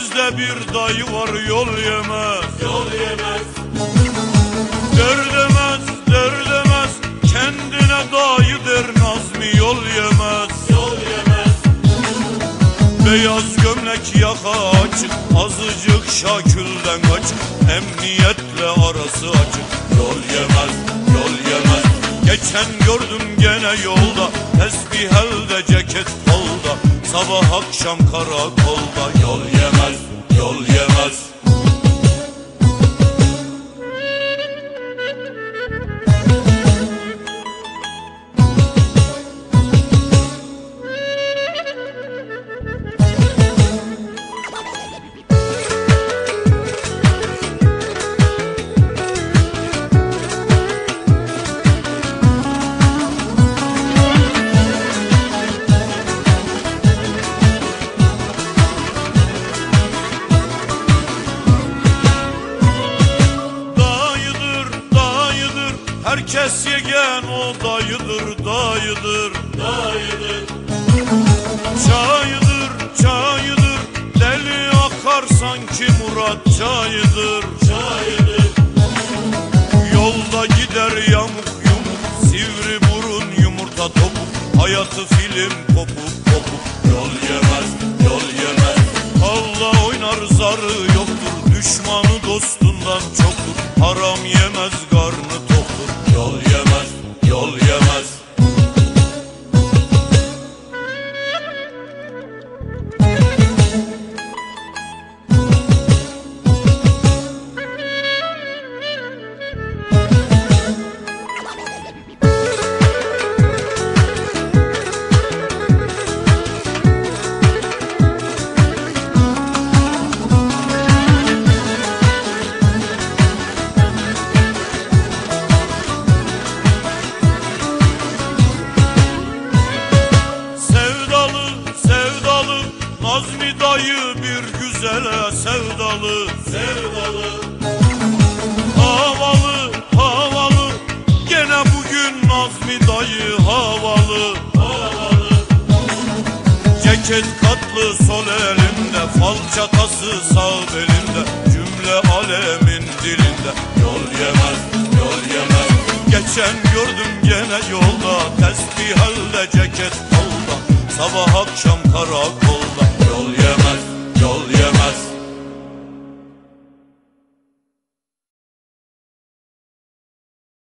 Bizde bir dayı var yol yemez. Yol yemez. Der demez der demez Kendine dayı der Nazmi yol yemez. Yol yemez. Beyaz gömlek yaka açık Azıcık şakülden kaçık Emniyetle arası açık. Yol yemez yol yemez. Geçen gördüm gene yolda Tesbih elde ceket Sabah akşam karakolda Yol yemez yol yemez Herkes yegen o dayıdır dayıdır. Dayıdır. Çayıdır çayıdır. Deli akar sanki Murat çayıdır. Çayıdır. Yolda gider yamuk yumuk Sivri burun yumurta topuk. Hayatı film kopuk kopuk. Yol yemez yol yemez. Allah oynar zarı yoktur Düşmanı dostundan çoktur. Haram yemez karnı Sevdalı, Nazmi dayı bir güzele sevdalı. Sevdalı. Havalı, havalı Gene bugün Nazmi dayı havalı. Havalı. Ceket katlı sol elinde Fal çakası sağ belinde Cümle alemin dilinde. Yol yemez, yol yemez. Geçen gördüm gene yolda Tesbih elde ceket. kolda Sabah akşam karakolda Yol yemez